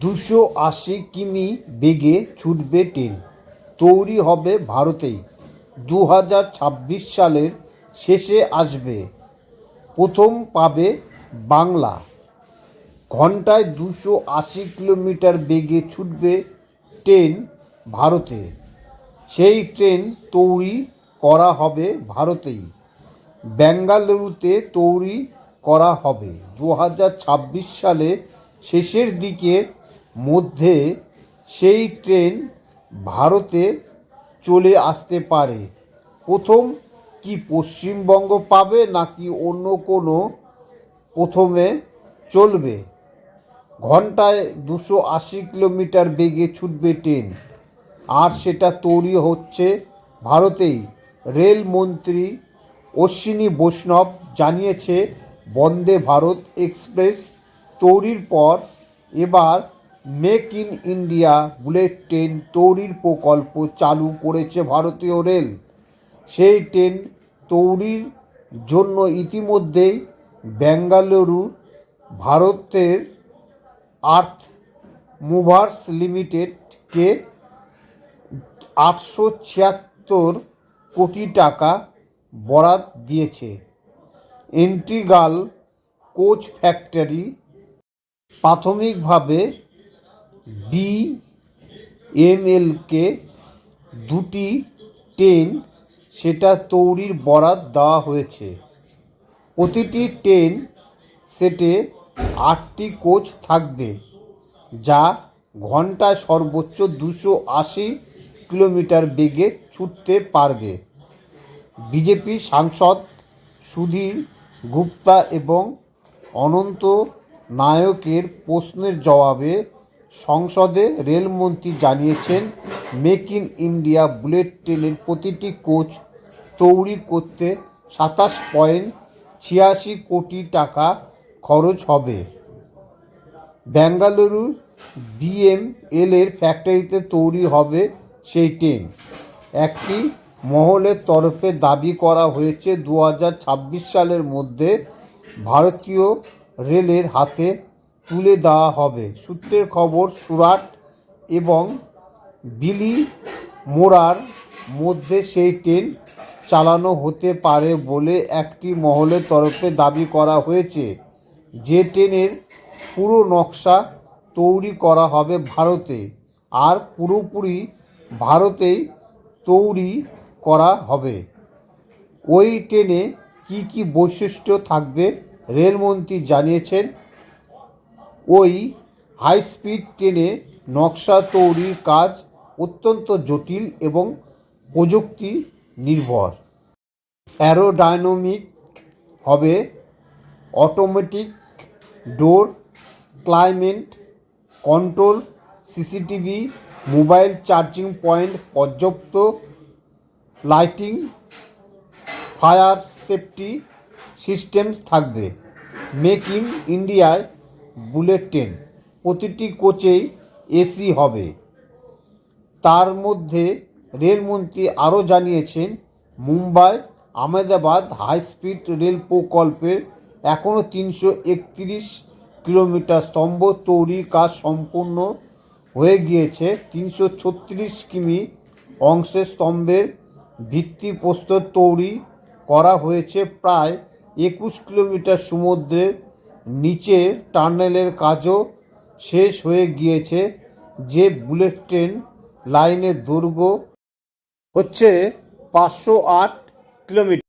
দুশো আশি কিমি বেগে ছুটবে ট্রেন। তৈরি হবে ভারতেই। দু হাজার ছাব্বিশ সালের শেষে আসবে। প্রথম পাবে বাংলা। ঘন্টায় দুশো আশি কিলোমিটার বেগে ছুটবে ট্রেন ভারতে। সেই ট্রেন তৈরি করা হবে ভারতেই। বেঙ্গালুরুতে তৈরি করা হবে। দু হাজার ছাব্বিশ সালে শেষের দিকের মধ্যে সেই ট্রেন ভারতে চলে আসতে পারে। প্রথম কি পশ্চিমবঙ্গ পাবে নাকি অন্য কোনো প্রথমে চলবে? ঘন্টায় দুশো আশি কিলোমিটার বেগে ছুটবে ট্রেন। আর সেটা তৈরি হচ্ছে ভারতেই। রেলমন্ত্রী অশ্বিনী বৈষ্ণব জানিয়েছে, বন্দে ভারত এক্সপ্রেস তৈরির পর এবার make in India bullet train তৈরির প্রকল্প চালু করেছে ভারতীয় রেল। সেই ট্রেন তৈরির জন্য ইতিমধ্যেই বেঙ্গালুরু ভারতের আর্থ মুভার্স লিমিটেডকে আটশো ছিয়াত্তর কোটি টাকা বরাদ দিয়েছে। ইন্টিগ্রাল কোচ ফ্যাক্টরি প্রাথমিকভাবে বি এমএলকে দুটি ট্রেন, সেটা তৈরির বরাদ দেওয়া হয়েছে। প্রতিটি ট্রেন সেটে আটটি কোচ থাকবে, যা ঘন্টায় সর্বোচ্চ দুশো আশি কিলোমিটার বেগে ছুটতে পারবে। বিজেপি সাংসদ সুধীর গুপ্তা এবং অনন্ত নায়কের প্রশ্নের জবাবে সংসদে রেলমন্ত্রী জানিয়েছেন, মেক ইন ইন্ডিয়া বুলেট ট্রেনের প্রতিটি কোচ তৈরি করতে সাতাশ পয়েন্ট ছিয়াশি কোটি টাকা খরচ হবে। বেঙ্গালুরুর বিএমএল এর ফ্যাক্টরিতে তৈরি হবে সেই ট্রেন। একটি মহলের তরফে দাবি করা হয়েছে দু হাজার ছাব্বিশ সালের মধ্যে ভারতীয় রেলের হাতে তুলে দেওয়া হবে। সূত্রের খবর, সুরাট এবং বিলি মোড়ার মধ্যে সেই ট্রেন চালানো হতে পারে বলে একটি মহলের তরফে দাবি করা হয়েছে। যে ট্রেনের পুরো নকশা তৈরি করা হবে ভারতে, আর পুরোপুরি ভারতেই তৈরি করা হবে। ওই ট্রেনে কী কী বৈশিষ্ট্য থাকবে, রেলমন্ত্রী জানিয়েছেন। ওই হাই স্পিড ট্রেনে নকশা তৈরির কাজ অত্যন্ত জটিল এবং প্রযুক্তি নির্ভর অ্যারোডাইনামিক হবে automatic door climate control, CCTV, mobile charging point, পর্যাপ্ত লাইটিং, ফায়ার সেফটি সিস্টেমস থাকবে। মেক ইন ইন্ডিয়ায় বুলেট ট্রেন। প্রতিটি কোচেই এসি হবে। তার মধ্যে রেলমন্ত্রী আরও জানিয়েছেন, Mumbai Ahmedabad high speed rail প্রকল্পের এখনও তিনশো একত্রিশ কিলোমিটার স্তম্ভ তৈরির কাজ সম্পূর্ণ হয়ে গিয়েছে। তিনশো ছত্রিশ কিমি অংশের স্তম্ভের ভিত্তিপ্রস্তর তৈরি করা হয়েছে। প্রায় একুশ কিলোমিটার সমুদ্রের নিচে টানেলের কাজও শেষ হয়ে গিয়েছে। যে বুলেট ট্রেন লাইনের দৈর্ঘ্য হচ্ছে পাঁচশো আট কিলোমিটার।